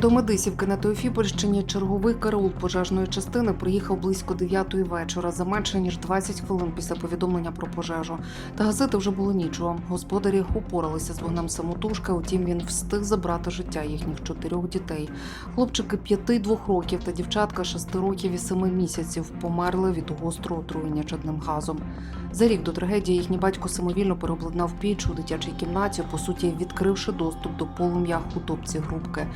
До Медисівки на Теофіпольщині черговий караул пожежної частини приїхав близько 9 вечора за менше ніж 20 хвилин після повідомлення про пожежу. Та гасити вже було нічого. Господарі упоралися з вогнем самотужки. Утім, він встиг забрати життя їхніх чотирьох дітей. Хлопчики п'яти й двох років та дівчатка шести років і семи місяців померли від гострого отруєння чадним газом. За рік до трагедії їхній батько самовільно переобладнав піч у дитячій кімнаті, по суті, відкривши доступ до полум'я у топці грубки.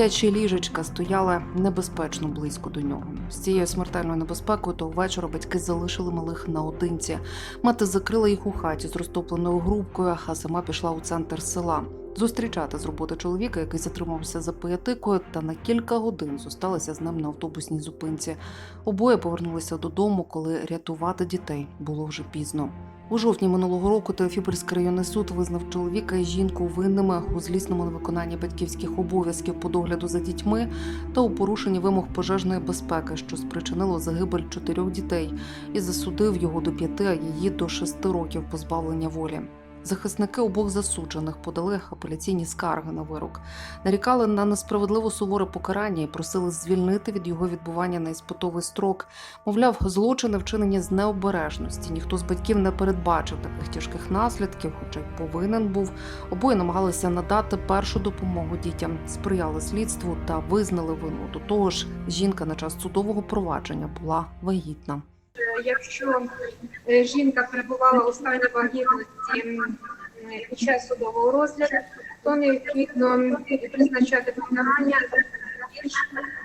Дитячі ліжечка стояли небезпечно близько до нього. З цією смертельною небезпекою того вечора батьки залишили малих наодинці. Мати закрила їх у хаті з розтопленою грубкою, а сама пішла у центр села. Зустрічати з роботи чоловіка, який затримався за пиятикою, та на кілька годин зосталися з ним на автобусній зупинці. Обоє повернулися додому, коли рятувати дітей було вже пізно. У жовтні минулого року Теофіпольський районний суд визнав чоловіка і жінку винними у злісному невиконанні батьківських обов'язків по догляду за дітьми та у порушенні вимог пожежної безпеки, що спричинило загибель чотирьох дітей, і засудив його до п'яти, а її до шести років позбавлення волі. Захисники обох засуджених подали апеляційні скарги на вирок, нарікали на несправедливо суворе покарання і просили звільнити від його відбування на іспитовий строк. Мовляв, злочини вчинені з необережності. Ніхто з батьків не передбачив таких тяжких наслідків, хоча й повинен був. Обоє намагалися надати першу допомогу дітям, сприяли слідству та визнали вину. До того ж, жінка на час судового провадження була вагітна. Якщо е, жінка перебувала у стані вагітності під час судового розгляду, то необхідно призначати покарання більш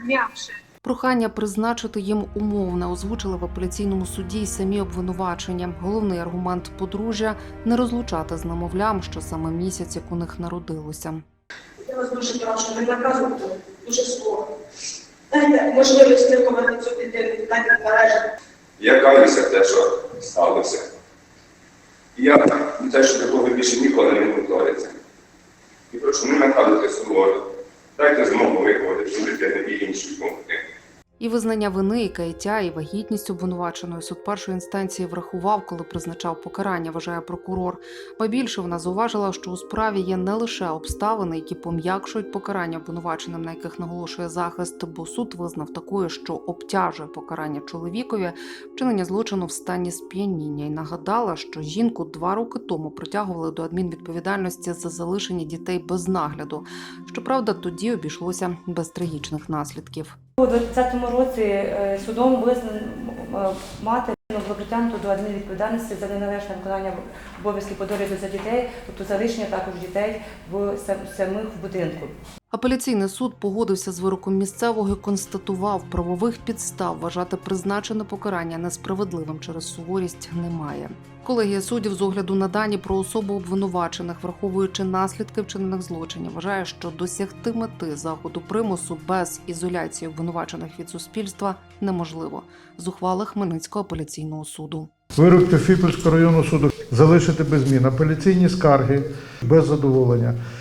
м'якше. Прохання призначити їм умовне озвучили в апеляційному суді й самі обвинувачення. Головний аргумент подружжя не розлучати з немовлям, що саме місяць, як у них народилося. Я вас дуже прошу, не наказуйте дуже скоро. Дайте можливість виховати цю дитину, дайте належати. Я каюся те, що сталося. І я те, що такого більше ніколи не повториться. І прошу, не наказуйте суворо. Дайте змогу виходити, дитину і інші допомогти. І визнання вини, і каяття, і вагітність обвинуваченої суд першої інстанції врахував, коли призначав покарання, вважає прокурор. Ба більше вона зауважила, що у справі є не лише обставини, які пом'якшують покарання обвинуваченим, на яких наголошує захист, бо суд визнав такою, що обтяжує покарання чоловікові вчинення злочину в стані сп'яніння, і нагадала, що жінку два роки тому притягували до адмінвідповідальності за залишення дітей без нагляду. Щоправда, тоді обійшлося без трагічних наслідків. У 2020 році е, судом визнано е, мати було до адмінвідповідальності за неналежне виконання обов'язків по догляду за дітей, тобто залишення також дітей в самих будинку. Апеляційний суд погодився з вироком місцевого і констатував, правових підстав вважати призначене покарання несправедливим через суворість немає. Колегія суддів з огляду на дані про особу обвинувачених, враховуючи наслідки вчинених злочинів, вважає, що досягти мети заходу примусу без ізоляції обвинувачених від суспільства неможливо. З ухвали Хмельницького апеляційного суду. Вирок Тефіпольського районного суду залишити без змін. Апеляційні скарги без задоволення.